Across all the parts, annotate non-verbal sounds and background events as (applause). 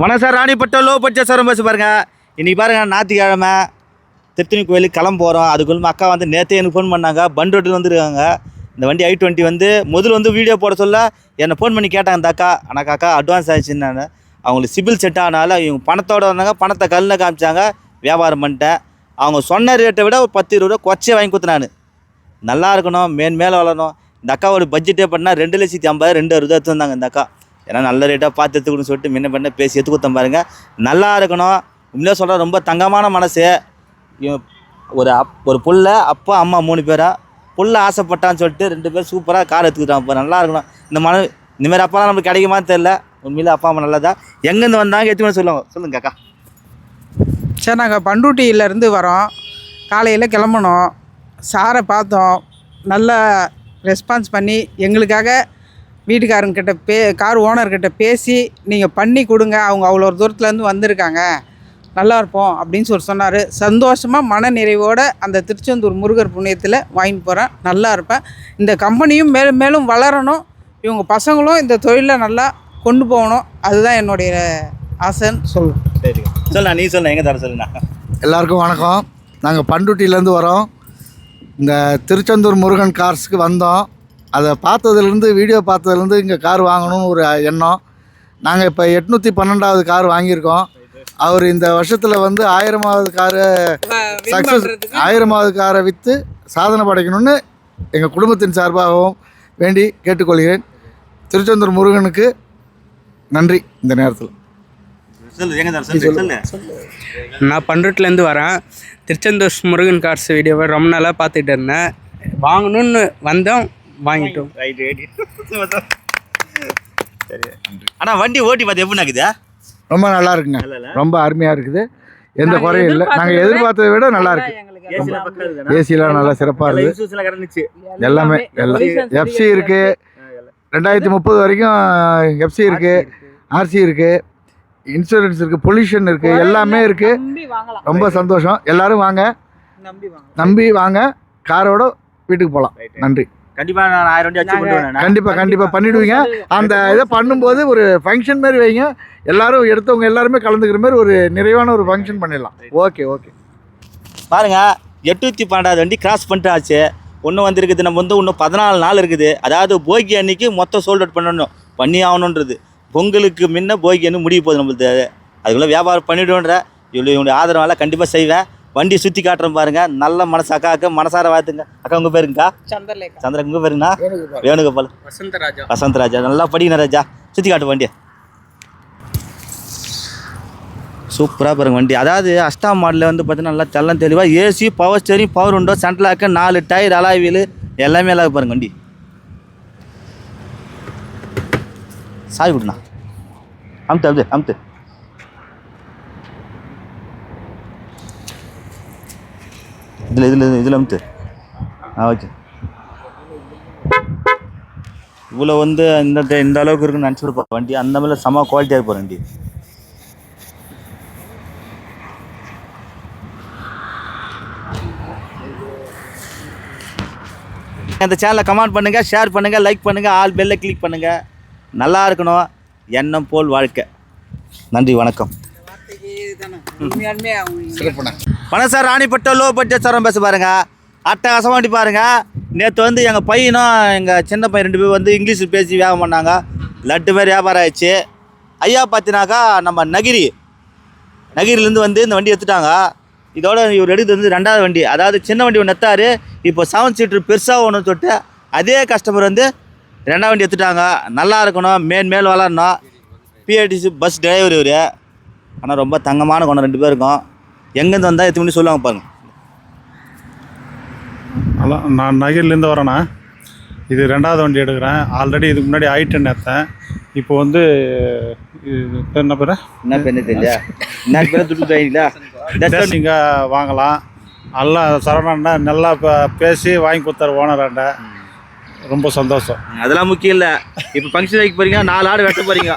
வணக்கம் sir Ranipattam low budget sir bus பாருங்க இன்னைக்கு பாருங்க ஞாயிற்றுக்கிழமை திருத்தணி கோயிலுக்கு கிளம்ப போகிறோம் அதுக்குள்ள அக்கா வந்து நேற்றே எனக்கு ஃபோன் பண்ணாங்க. பண்ட் ரோட்டில் வந்துருக்காங்க. இந்த வண்டி ஐ டுவெண்ட்டி வந்து முதல்ல வந்து வீடியோ போட சொல்ல என்னை ஃபோன் பண்ணி கேட்டாங்க இந்த அக்கா. ஆனால் அக்கா அட்வான்ஸ் ஆயிடுச்சுன்னு நான் அவங்களுக்கு சிபில் செட் ஆனால இவங்க பணத்தோட வந்தாங்க பணத்தை கல்லில் காமிச்சாங்க. வியாபாரம் பண்ணிட்டேன். அவங்க சொன்ன ரேட்டை விட ஒரு பத்து இருபது ரூபா குறைச்சே வாங்கி கொடுத்தேன் நான். நல்லா இருக்கணும் மேன் மேலே வளரணும். இந்த அக்காவோட பட்ஜெட்டே பண்ணால் ரெண்டு லட்சத்தி ஐம்பது ரெண்டு அறுபது எடுத்து வந்தாங்க இந்த அக்கா. ஏன்னா நல்ல ரேட்டாக பார்த்து எடுத்துக்கணும்னு சொல்லிட்டு முன்ன பண்ண பேசி எடுத்து கொடுத்தேன் பாருங்கள் நல்லா இருக்கணும். உண்மையாக சொல்கிறேன் ரொம்ப தங்கமான மனசு. ஒரு அப் ஒரு புள்ள அப்பா அம்மா மூணு பேராக புள்ள ஆசைப்பட்டான்னு சொல்லிட்டு ரெண்டு பேர் சூப்பராக கார் எடுத்துக்கிட்டான். இப்போ நல்லா இருக்கணும். இந்த மன இந்தமாரி அப்பாலாம் நமக்கு கிடைக்குமான்னு தெரில உண்மையில் அப்பா அம்மா நல்லதா? எங்கேருந்து வந்தாங்க எத்தனை சொல்லுவாங்க சொல்லுங்க அக்கா. சார் நாங்கள் பண்டூட்டியிலேருந்து வரோம். காலையில் கிளம்பணும். சாரை பார்த்தோம். நல்ல ரெஸ்பான்ஸ் பண்ணி எங்களுக்காக வீட்டுக்காரங்கிட்ட பே கார் ஓனர்கிட்ட பேசி நீங்கள் பண்ணி கொடுங்க. அவங்க அவ்வளோ தூரத்துலேருந்து வந்திருக்காங்க. நல்லா இருப்போம். அப்படின்னு சொல்லி சொன்னார். சந்தோஷமாக மன நிறைவோட அந்த திருச்செந்தூர் முருகர் புண்ணியத்தில் வாங்கிட்டு போகிறேன் நல்லா இருப்பேன். இந்த கம்பெனியும் மேலும் மேலும் வளரணும். இவங்க பசங்களும் இந்த தொழிலை நல்லா கொண்டு போகணும். அதுதான் என்னுடைய ஆசைன்னு சொல்லுவேன் சரி. சொல்லுண்ணா நீ சொல்லுண்ணா எங்கே தர சொல்லுண்ணா? எல்லாருக்கும் வணக்கம். நாங்கள் பண்ருட்டியிலேருந்து வரோம். இந்த திருச்செந்தூர் முருகன் கார்ஸுக்கு வந்தோம். அதை பார்த்ததுலேருந்து வீடியோ பார்த்ததுலேருந்து இங்கே கார் வாங்கணும்னு ஒரு எண்ணம். நாங்கள் இப்போ எட்நூற்றி பன்னெண்டாவது கார் வாங்கியிருக்கோம். அவர் இந்த வருஷத்தில் வந்து ஆயிரமாவது காரை சக்ஸஸ் ஆயிரமாவது காரை விற்று சாதனை படைக்கணும்னு எங்கள் குடும்பத்தின் சார்பாகவும் வேண்டி கேட்டுக்கொள்கிறேன். திருச்செந்தூர் முருகனுக்கு நன்றி இந்த நேரத்தில். நான் பண்ருட்டிலேருந்து வரேன். திருச்செந்தூர் முருகன் கார்ஸ் வீடியோவை ரொம்ப நாளாக பார்த்துட்டு இருந்தேன். வாங்கணும்னு வந்தோம். வாங்கிட்டோம். ரைட் ரைட் (laughs) சரி. அண்ணா வண்டி ஓட்டி பார்த்து எப்படி இருக்குது ரொம்ப நல்லா இருக்குங்க. ரொம்ப அருமையாக இருக்குது. எந்த குறையும் இல்லை. நாங்கள் எதிர்பார்த்ததை விட நல்லா இருக்கு. ஏசிலாம் நல்லா சிறப்பாக இருக்குது. எல்லாமே எல்லாம் எஃப்சி இருக்கு. ரெண்டாயிரத்தி முப்பது வரைக்கும் எஃப்சி இருக்கு ஆர்சி இருக்கு. இன்சூரன்ஸ் இருக்கு பொல்யூஷன் இருக்கு எல்லாமே இருக்கு. ரொம்ப சந்தோஷம். எல்லாரும் வாங்க. நம்பி வாங்க நம்பி வாங்க. காரோட வீட்டுக்கு போகலாம். நன்றி. கண்டிப்பா நான் ஆயிரம் வண்டி அச்சு கொண்டு வரேன் கண்டிப்பா கண்டிப்பா பண்ணிடுவீங்க. அந்த இதை பண்ணும்போது ஒரு ஃபங்க்ஷன் மாதிரி வைங்க. எல்லாரும் எடுத்தவங்க எல்லாருமே கலந்துக்கிற மாதிரி ஒரு நிறைவான ஒரு ஃபங்க்ஷன் பண்ணிடலாம். Okay okay. பாருங்க எட்நூத்தி பன்னெண்டாவது வண்டி கிராஸ் பண்ணிட்டு ஆச்சு. ஒன்று வந்திருக்குது நம்ம வந்து இன்னும் பதினாலு நாள் இருக்குது. அதாவது போகி அன்னைக்கு மொத்தம் சோல்ட் அவுட் பண்ணணும். பண்ணி ஆகணுன்றது. பொங்கலுக்கு முன்ன போகி அன்னு முடிய போகுது நம்மளுக்கு அதுக்குள்ளே வியாபாரம் பண்ணிவிடுன்ற இவ்வளோ இவனுடைய ஆதரவால் கண்டிப்பாக செய்வேன். வண்டி சுற்றி காட்டுறேன் பாருங்க. நல்ல மனசு. அக்காவுக்கு மனசார வாழ்த்துங்க. அக்கா உங்கள் பேருங்கக்கா சந்திரலேகா. சந்திரன் உங்கள் பேருங்கண்ணா வேணுகோபால். வசந்தராஜா. வசந்த் ராஜா. நல்லா படிக்கணும் ராஜா. சுற்றி காட்டு வண்டியை. சூப்பராக பாருங்க வண்டி. அதாவது அஷ்டா மாடலில் வந்து பார்த்தீங்கன்னா நல்லா தெல்லம் தெளிவாக ஏசி பவர் ஸ்டேரிங் பவர் உண்டோ சென்ட்ரலாக்கு நாலு டயர் அலாய் வீலு எல்லாமே எல்லாம் பாருங்க வண்டி. சாய் விடுண்ணா அமுத்து அமுத்து அமுத்து. இதில் இதில் இதில் அமுத்து. ஆ ஓகே இவ்வளோ வந்து இந்த இந்த அளவுக்கு இருக்குன்னு நினச்சிருப்போம் வண்டி அந்த மாதிரி செம குவாலிட்டியாக இருப்போம் வண்டி. இந்த சேனலை கமெண்ட் பண்ணுங்கள் ஷேர் பண்ணுங்கள் லைக் பண்ணுங்கள் ஆல் பெல்லை கிளிக் பண்ணுங்கள் நல்லா இருக்கணும். எண்ணம் போல் வாழ்க்கை. நன்றி வணக்கம். உண்மையாலுமே வணக்கம் சார் ராணிப்பட்ட லோ பட்ஜெட் சாரம் பேச பாருங்க. அட்டகாசமாக வண்டி பாருங்க. நேற்று வந்து எங்கள் பையனும் எங்கள் சின்ன பையன் ரெண்டு பேர் வந்து இங்கிலீஷில் பேசி வியாபாரம் பண்ணாங்க. லட்டு பேர் வியாபாரம் ஆயிடுச்சு. ஐயா பார்த்தினாக்கா நம்ம நகிரி. நகிரிலேருந்து வந்து இந்த வண்டி எடுத்துட்டாங்க. இதோட இவர் எடுத்து வந்து ரெண்டாவது வண்டி. அதாவது சின்ன வண்டி ஒன்று எடுத்தார். இப்போ செவன் சீட்டர் பெருசாக ஒன்று தொட்டு அதே கஸ்டமர் வந்து ரெண்டாவது வண்டி எடுத்துட்டாங்க. நல்லா இருக்கணும். மேல் மேல் வளரணும். பிஏடிசி பஸ் டிரைவர் இவர். ஆனால் ரொம்ப தங்கமான குணம் ரெண்டு பேருக்கும் எங்கேருந்து வந்தால் எத்தனை மணி சொல்லுவாங்க பாருங்க. ஹலோ நான் நகர்லேருந்து வரேண்ணா. இது ரெண்டாவது வண்டி எடுக்கிறேன். ஆல்ரெடி இதுக்கு முன்னாடி டென் எடுத்தேன். இப்போ வந்து இது பேர் என்ன பேர்? என்ன பெண்ணு தெரியல என்ன பேர் துட்டு தரீங்களா (laughs) நீங்கள் வாங்கலாம். நல்லா சரவணா நல்லா பேசி வாங்கி கொடுத்தாரு ஓனராண்ட ரொம்ப சந்தோஷம். அதெல்லாம் முக்கியம் இல்லை. இப்போ ஃபங்க்ஷன் வைக்க போறீங்க நாலு ஆடு வெட்ட போறீங்க.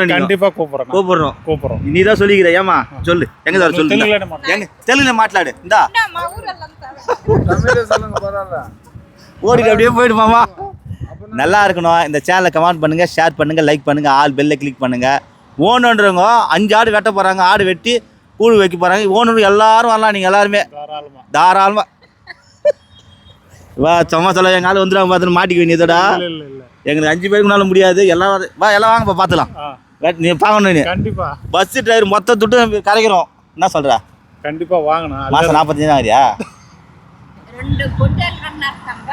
நீங்க. கண்டிப்பாக கூப்பிட்றேன் கூப்பிடுறோம் கூப்பிட்றோம் நீ தான் சொல்லிக்கிற ஏமா சொல்லு. எங்க சார் சொல்லு. எங்க? தெலுங்குல மாట్లాடு இந்தா. ஓடிட்டு அப்படியே போயிடுமாமா நல்லா இருக்கணும். இந்த சேனலை கமெண்ட் பண்ணுங்க ஷேர் பண்ணுங்க லைக் பண்ணுங்க ஆல் பெல்லை கிளிக் பண்ணுங்க. ஓனன்றவங்க அஞ்சு ஆடு வெட்ட போகிறாங்க ஆடு வெட்டி கூழ் வைக்க போகிறாங்க ஓனர் எல்லாரும் வரலாம். நீங்கள் எல்லாருமே. தாராளமாக தாராளமாக வா சும்மா சொல்ல எங்கள் ஆள் வந்துடுவாங்க பார்த்துன்னு மாட்டிக்க வேண்டியதோடா. இல்லை இல்லை இல்லை. எங்களுக்கு அஞ்சு பேருக்கு முன்னால முடியாது. எல்லாம் வா எல்லாம் வாங்கப்பா பார்த்துலாம் நீ பார்க்கணும் நீ. கண்டிப்பாக பஸ் டிரைவர் மொத்த துட்டு கரைக்கிறோம். என்ன சொல்கிறா கண்டிப்பாக வாங்கணும். மாதம் நாற்பத்தஞ்சு தான் ஆகுறியா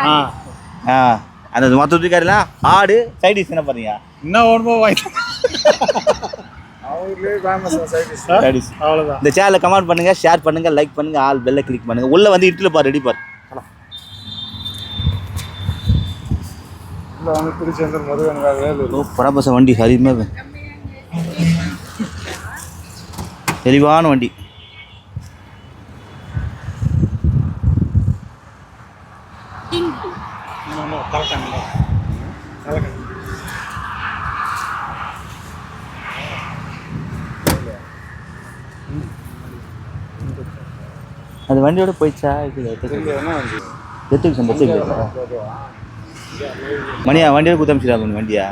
ஆ. ஆ. அந்த மொத்த துட்டு கரையலாம் ஆடு சைடிஸ் என்ன பண்ணுறீங்க என்ன ஒன்றுமோ வாங்கி இந்த சேனலை கமெண்ட் பண்ணுங்க ஷேர் பண்ணுங்க லைக் பண்ணுங்க ஆல் பெல்ல கிளிக் பண்ணுங்க. உள்ள வந்து இட்லி பார் ரெடி பார். இல்லை வந்து திருச்செந்தூர் வண்டி அதிகமாக தெளிவான வண்டி. அது வண்டியோட போயிடுச்சா? இது எத்துக்கு சார் எத்துக்கு மணியா வண்டியோட குத்தமிச்சிடா பண்ணி வண்டியா?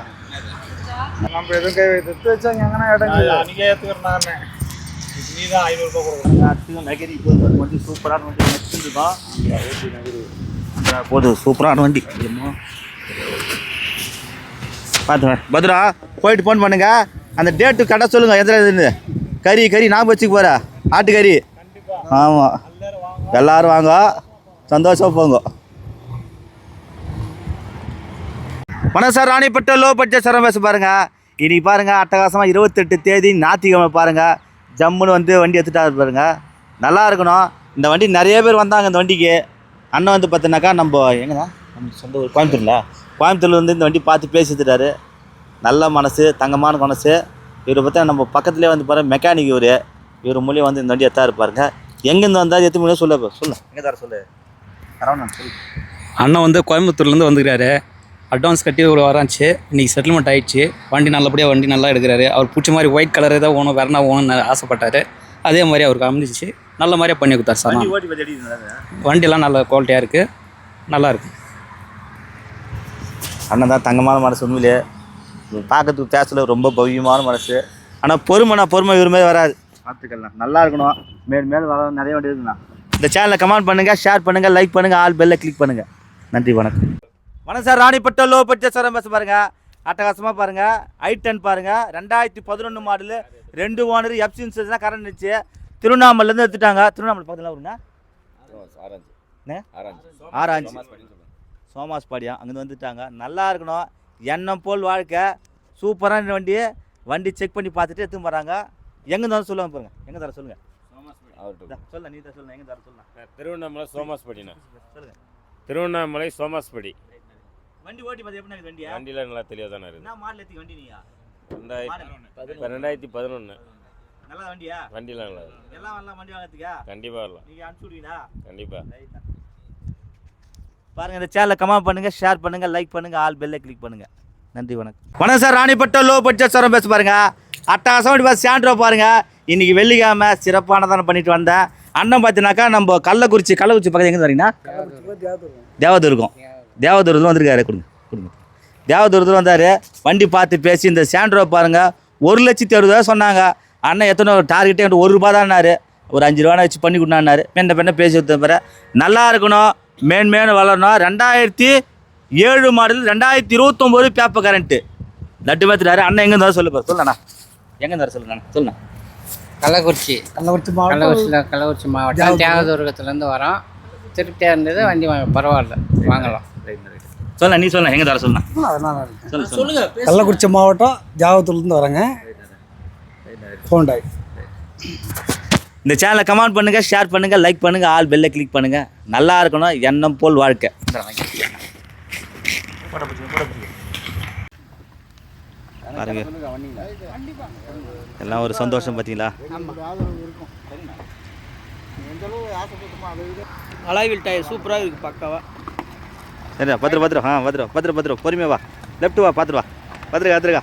நம்ம எதுவும் கை வைத்து வச்சாங்க எங்கன்னா இடம் அன்றைக்கே ஏற்றுக்கிறேன் நீ தான் ஐநூறுரூபா கொடுக்கணும். நகரி வண்டி சூப்பரான வண்டி நெக்ஸ்ட் தான் போதும் சூப்பரான வண்டி. பார்த்து பத்ரா போயிட்டு ஃபோன் பண்ணுங்க. அந்த டேட்டு கரெக்டாக சொல்லுங்க எந்த இதுன்னு கறி கறி நான் வச்சுக்க போகிற ஆட்டுக்கறி? ஆமாம் எல்லாரும் வாங்க. சந்தோஷமா போங்க. வணக்கம் சார் ராணிப்பட்ட லோ பட்ஜெட் சரம் பேச பாருங்க. இன்னைக்கு பாருங்க அட்டகாசமாக இருபத்தெட்டு தேதி ஞாயிற்றுக்கிழமை பாருங்க. ஜம்முன்னு வந்து வண்டி எடுத்துட்டாரு பாருங்க. நல்லா இருக்கணும். இந்த வண்டி நிறைய பேர் வந்தாங்க இந்த வண்டிக்கு. அண்ணன் வந்து பார்த்தீங்கன்னாக்கா நம்ம எங்கண்ணா? நம்ம சொந்த ஊர் கோயம்புத்தூர்ல. கோயம்புத்தூர்ல வந்து இந்த வண்டி பார்த்து பேசி எடுத்துட்டாரு நல்ல மனசு தங்கமான மனசு. இவரை பார்த்தா நம்ம பக்கத்துலேயே வந்து பாரு மெக்கானிக் இவர். இவர் மூலியம் வந்து இந்த வண்டி எத்தா இருப்பாருங்க எங்கேருந்து வந்தால் எத்தனை மணி சொல்ல சொல்லு எங்கே தர சொல்லு. அரவணன் சொல்லு. அண்ணன் வந்து கோயம்புத்தூர்லேருந்து வந்துக்கிறாரு அட்வான்ஸ் கட்டி ஒரு வராச்சு இன்றைக்கி செட்டில்மெண்ட் ஆயிடுச்சு. வண்டி நல்லபடியாக வண்டி நல்லா எடுக்கிறாரு. அவர் பிடிச்ச மாதிரி ஒயிட் கலர் ஏதாவது ஓணும் வெறனா ஓணும்னு ஆசைப்பட்டாரு. அதே மாதிரி அவருக்கு அமைஞ்சிச்சு. நல்ல மாதிரியாக பண்ணி கொடுத்தாரு சார். வண்டி ஓட்டி பற்றி எப்படி இருந்தது? வண்டியெல்லாம் நல்ல குவாலிட்டியாக இருக்குது நல்லா இருக்கு. அண்ணன் தான் தங்கமான மனசு உண்மையிலே. பார்க்கறதுக்கு பேசல ரொம்ப பவ்யமான மனசு. ஆனால் பொறுமைனா பொறுமை இவர் மாதிரி வராது. பார்த்துக்கலாம். நல்லா இருக்கணும். மேல் மேல் வர நிறைய வண்டி இருக்குண்ணா. இந்த சேனலை கமெண்ட் பண்ணுங்கள் ஷேர் பண்ணுங்கள் லைக் பண்ணுங்கள் ஆல் பெல்லை கிளிக் பண்ணுங்கள் நன்றி வணக்கம். வணக்கம் sir Ranipatta low budget sir பேச பாருங்க. அட்டகாசமாக பாருங்க. ஐ டென் பாருங்க. ரெண்டாயிரத்தி பதினொன்று மாடலு ரெண்டு ஓனர் எஃப்சி இன்சூரன்ஸ் தான் கரண்ட் இருந்துச்சு. திருவண்ணாமலேருந்து எடுத்துட்டாங்க. திருவண்ணாமலை பக்கத்தில் வருங்க? ஆராய்ச்சி சோமாஸ் பாடியா அங்கேருந்து வந்துட்டாங்க. நல்லா இருக்கணும். எண்ணம் போல் வாழ்க்கை. சூப்பரான வண்டி. வண்டி செக் பண்ணி பார்த்துட்டு எடுத்து போகிறாங்க எங்கே இருந்தாலும் சொல்லுவாங்க பாருங்க. எங்கே தர சொல்லுங்க. இந்தா, சொல்ல நீ தான் சொல்லுங்க எங்கே தர சொல்லுங்க திருவண்ணாமலை சோமாஸ்படிண்ணா. சொல்லுங்க. திருவண்ணாமலை சோமாஸ்படி. வண்டி ஓட்டி பார்த்து எப்படி வண்டியா? வண்டியில் நல்லா தெளிவாக தானே இருக்குது. என்ன மாடல் ஏற்றி வண்டி நீயா ரெண்டாயிரத்தி பதினொன்று நல்ல வண்டியா? வண்டிலாம் நல்லா இருக்கு எல்லாம் வரலாம் வண்டி வாங்கிறதுக்கா? கண்டிப்பாக வரலாம். நீங்கள் அனுப்பிச்சு விடுவீங்களா கண்டிப்பாக பாருங்க இந்த சேனலை கமெண்ட் பண்ணுங்க ஷேர் பண்ணுங்க லைக் பண்ணுங்க ஆல் பெல்லை கிளிக் பண்ணுங்க. நன்றி வணக்கம். வணக்கம் சார் ராணிப்பட்ட லோ பட்ஜெட் சாரம் பேச பாருங்க. அட்டகாசம் இப்படி பார்த்து சாண்ட்ரோ பாருங்க. இன்னைக்கு வெள்ளிக்கிழமை சிறப்பானதான பண்ணிட்டு வந்தேன். அண்ணன் பார்த்தீங்கன்னாக்கா நம்ம கள்ளக்குறிச்சி கள்ளக்குறிச்சி பக்கத்தில் எங்கே வரீங்கன்னா? தேவதுர்கம் தேவதுரத்தில் வந்திருக்காரு. கொடுங்க கொடுங்க. தேவதுரத்தில் வந்தார். வண்டி பார்த்து பேசி இந்த சாண்ட்ரோ பாருங்க ஒரு லட்சத்தி அறுபதாயிரம் சொன்னாங்க. அண்ணன் எத்தனை டார்கெட்டே என்கிட்ட ஒரு ரூபா தான்னாரு ஒரு அஞ்சு ரூபா வச்சு பண்ணி கொடுனாரு பெண்ண பெண்ண பேசி கொடுத்த பிற நல்லா இருக்கணும். மேன் மேன் வளரணும். ரெண்டாயிரத்தி ஏழு மாடல் ரெண்டாயிரத்தி இருபத்தொம்போது பேப்பர் கரண்ட்டு லட்டு பார்த்துட்டாரு. அண்ணன் எங்கே இருந்தாலும் சொல்லுப்பா சொல்லண்ணா. எங்கே இருந்தாரு சொல்லுண்ணா சொல்லுண்ணா கள்ளக்குறிச்சி. கள்ளக்குறிச்சி கள்ளக்குறிச்சியில் கள்ளக்குறிச்சி மாவட்டம். தியாகதுர்கத்துலேருந்து வரோம். திருப்தியாக இருந்தது. வண்டி வாங்க பரவாயில்ல. வாங்கலாம். சொல்லண்ணா நீ சொல்லண்ணா எங்கே தர சொல்லண்ணா? சொல்லு சொல்லுங்க கள்ளக்குறிச்சி மாவட்டம் ஜாவத்தூர்லேருந்து வரேங்க. ஹோண்டாய் இந்த சேனலை கமெண்ட் பண்ணுங்க ஷேர் பண்ணுங்க லைக் பண்ணுங்க ஆல் பெல்லை கிளிக் பண்ணுங்க. நல்லா இருக்கணும் எண்ணம் போல் வாழ்க்கை. பாருங்க. எல்லாம் ஒரு சந்தோஷம் பார்த்தீங்களா அலாய்வில் டயர் சூப்பராக இருக்குது பக்காவாக ಏನ ಭದ್ರ ಭದ್ರ ಹಾಂ ಭದ್ರ ಭದ್ರ ಭದ್ರ ಕೊರಿಮೇವಾ ಲೆಫ್ಟ್ ವಾ ಪಾತ್ರ ವಾ ಭದ್ರಗ ಭದ್ರಗ